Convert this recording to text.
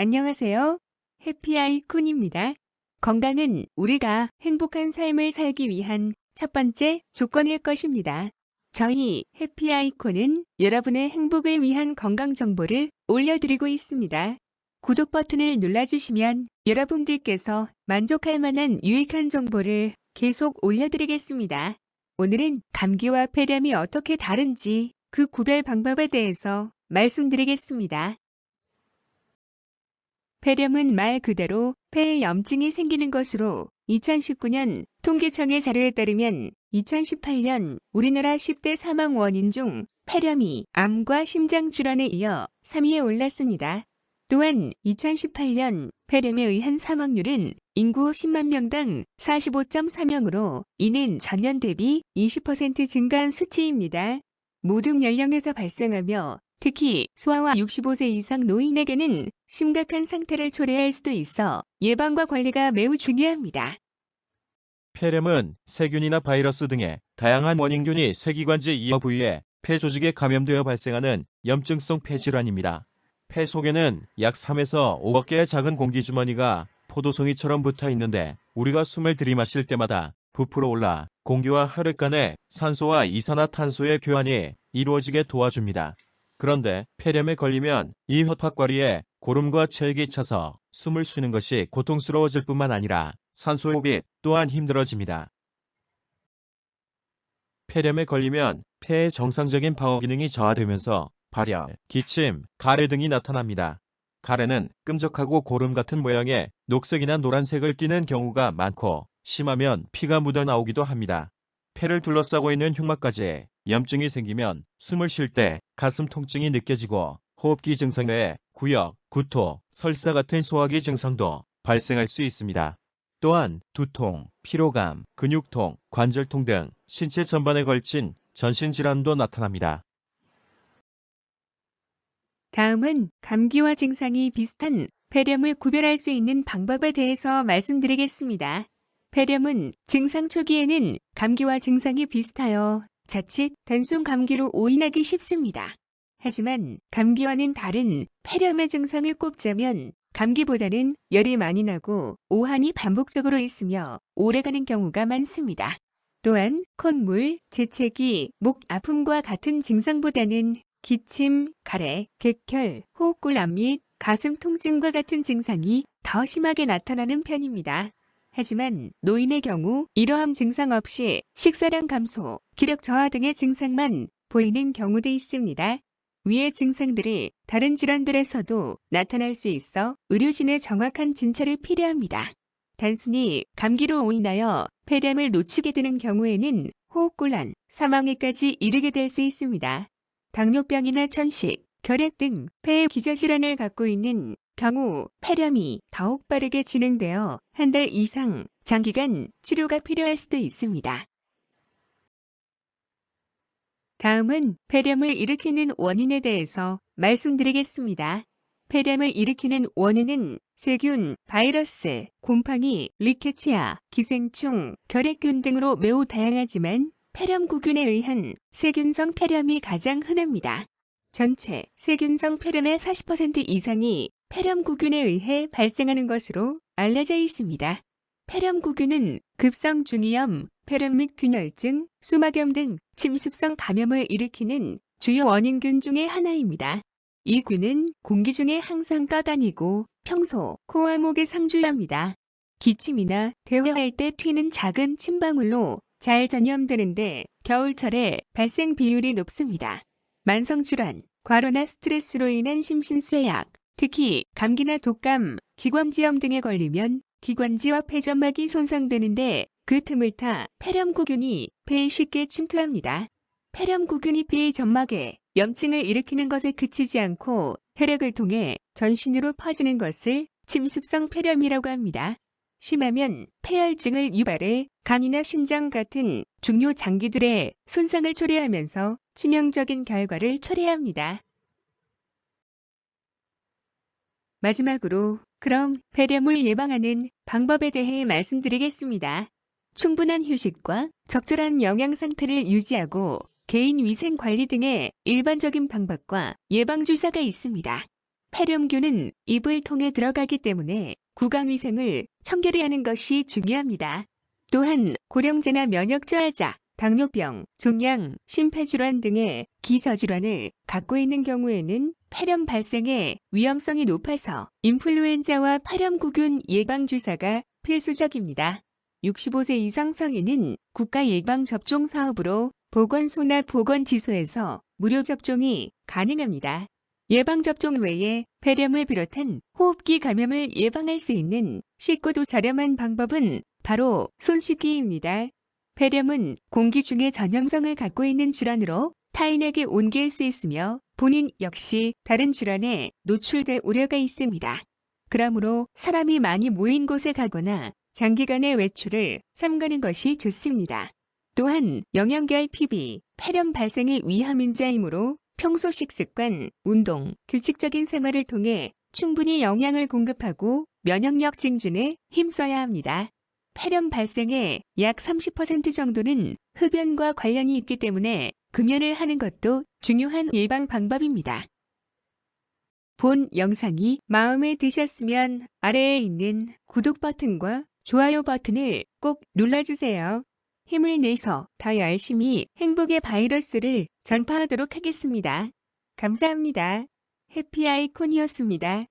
안녕하세요. 해피아이콘입니다. 건강은 우리가 행복한 삶을 살기 위한 첫 번째 조건일 것입니다. 저희 해피아이콘은 여러분의 행복을 위한 건강 정보를 올려드리고 있습니다. 구독 버튼을 눌러주시면 여러분들께서 만족할 만한 유익한 정보를 계속 올려드리겠습니다. 오늘은 감기와 폐렴이 어떻게 다른지 그 구별 방법에 대해서 말씀드리겠습니다. 폐렴은 말 그대로 폐에 염증이 생기는 것으로 2019년 통계청의 자료에 따르면 2018년 우리나라 10대 사망 원인 중 폐렴이 암과 심장 질환에 이어 3위에 올랐습니다. 또한 2018년 폐렴에 의한 사망률은 인구 10만 명당 45.4명으로 이는 전년 대비 20% 증가한 수치입니다. 모든 연령에서 발생하며 특히 소아와 65세 이상 노인에게는 심각한 상태를 초래할 수도 있어 예방과 관리가 매우 중요합니다. 폐렴은 세균이나 바이러스 등의 다양한 원인균이 세기관지 이어 부위에 폐 조직에 감염되어 발생하는 염증성 폐질환입니다. 폐 속에는 약 3에서 5억 개의 작은 공기주머니가 포도송이처럼 붙어 있는데 우리가 숨을 들이마실 때마다 부풀어 올라 공기와 혈액 간의 산소와 이산화탄소의 교환이 이루어지게 도와줍니다. 그런데 폐렴에 걸리면 이 혓파과리에 고름과 체액이 차서 숨을 쉬는 것이 고통스러워질 뿐만 아니라 산소 호흡이 또한 힘들어집니다. 폐렴에 걸리면 폐의 정상적인 방어 기능이 저하되면서 발열, 기침, 가래 등이 나타납니다. 가래는 끈적하고 고름 같은 모양의 녹색이나 노란색을 띠는 경우가 많고 심하면 피가 묻어 나오기도 합니다. 폐를 둘러싸고 있는 흉막까지 염증이 생기면 숨을 쉴 때 가슴 통증이 느껴지고 호흡기 증상 외에 구역, 구토, 설사 같은 소화기 증상도 발생할 수 있습니다. 또한 두통, 피로감, 근육통, 관절통 등 신체 전반에 걸친 전신 질환도 나타납니다. 다음은 감기와 증상이 비슷한 폐렴을 구별할 수 있는 방법에 대해서 말씀드리겠습니다. 폐렴은 증상 초기에는 감기와 증상이 비슷하여 자칫 단순 감기로 오인하기 쉽습니다. 하지만 감기와는 다른 폐렴의 증상을 꼽자면 감기보다는 열이 많이 나고 오한이 반복적으로 있으며 오래가는 경우가 많습니다. 또한 콧물, 재채기, 목 아픔과 같은 증상보다는 기침, 가래, 객혈, 호흡곤란 및 가슴 통증과 같은 증상이 더 심하게 나타나는 편입니다. 하지만 노인의 경우 이러한 증상 없이 식사량 감소, 기력 저하 등의 증상만 보이는 경우도 있습니다. 위의 증상들이 다른 질환들에서도 나타날 수 있어 의료진의 정확한 진찰이 필요합니다. 단순히 감기로 오인하여 폐렴을 놓치게 되는 경우에는 호흡곤란, 사망에까지 이르게 될 수 있습니다. 당뇨병이나 천식, 결핵 등 폐의 기저질환을 갖고 있는 경우 폐렴이 더욱 빠르게 진행되어 한 달 이상 장기간 치료가 필요할 수도 있습니다. 다음은 폐렴을 일으키는 원인에 대해서 말씀드리겠습니다. 폐렴을 일으키는 원인은 세균, 바이러스, 곰팡이, 리케치아, 기생충, 결핵균 등으로 매우 다양하지만 폐렴구균에 의한 세균성 폐렴이 가장 흔합니다. 전체 세균성 폐렴의 40% 이상이 폐렴구균에 의해 발생하는 것으로 알려져 있습니다. 폐렴구균은 급성 중이염, 폐렴 및 균열증, 수막염 등 침습성 감염을 일으키는 주요 원인균 중의 하나입니다. 이 균은 공기 중에 항상 떠다니고 평소 코와 목에 상주합니다. 기침이나 대화할 때 튀는 작은 침방울로 잘 전염되는데 겨울철에 발생 비율이 높습니다. 만성질환, 과로나 스트레스로 인한 심신쇠약, 특히 감기나 독감, 기관지염 등에 걸리면 기관지와 폐점막이 손상되는데 그 틈을 타 폐렴구균이 폐에 쉽게 침투합니다. 폐렴구균이 폐의 점막에 염증을 일으키는 것에 그치지 않고 혈액을 통해 전신으로 퍼지는 것을 침습성 폐렴이라고 합니다. 심하면 폐혈증을 유발해 간이나 신장 같은 중요 장기들의 손상을 초래하면서 치명적인 결과를 초래합니다. 마지막으로 그럼 폐렴을 예방하는 방법에 대해 말씀드리겠습니다. 충분한 휴식과 적절한 영양 상태를 유지하고 개인 위생 관리 등의 일반적인 방법과 예방 주사가 있습니다. 폐렴균은 입을 통해 들어가기 때문에 구강 위생을 청결히 하는 것이 중요합니다. 또한 고령자나 면역 저하자, 당뇨병, 종양, 심폐질환 등의 기저질환을 갖고 있는 경우에는 폐렴 발생의 위험성이 높아서 인플루엔자와 폐렴구균 예방 주사가 필수적입니다. 65세 이상 성인은 국가 예방 접종 사업으로 보건소나 보건지소에서 무료 접종이 가능합니다. 예방 접종 외에 폐렴을 비롯한 호흡기 감염을 예방할 수 있는 쉽고도 저렴한 방법은 바로 손 씻기입니다. 폐렴은 공기 중에 전염성을 갖고 있는 질환으로 타인에게 옮길 수 있으며 본인 역시 다른 질환에 노출될 우려가 있습니다. 그러므로 사람이 많이 모인 곳에 가거나 장기간의 외출을 삼가는 것이 좋습니다. 또한 영양결핍이 폐렴 발생의 위험인자이므로 평소 식습관, 운동, 규칙적인 생활을 통해 충분히 영양을 공급하고 면역력 증진에 힘써야 합니다. 폐렴 발생의 약 30% 정도는 흡연과 관련이 있기 때문에 금연을 하는 것도 중요한 예방 방법입니다. 본 영상이 마음에 드셨으면 아래에 있는 구독 버튼과 좋아요 버튼을 꼭 눌러주세요. 힘을 내서 더 열심히 행복의 바이러스를 전파하도록 하겠습니다. 감사합니다. 해피아이콘이었습니다.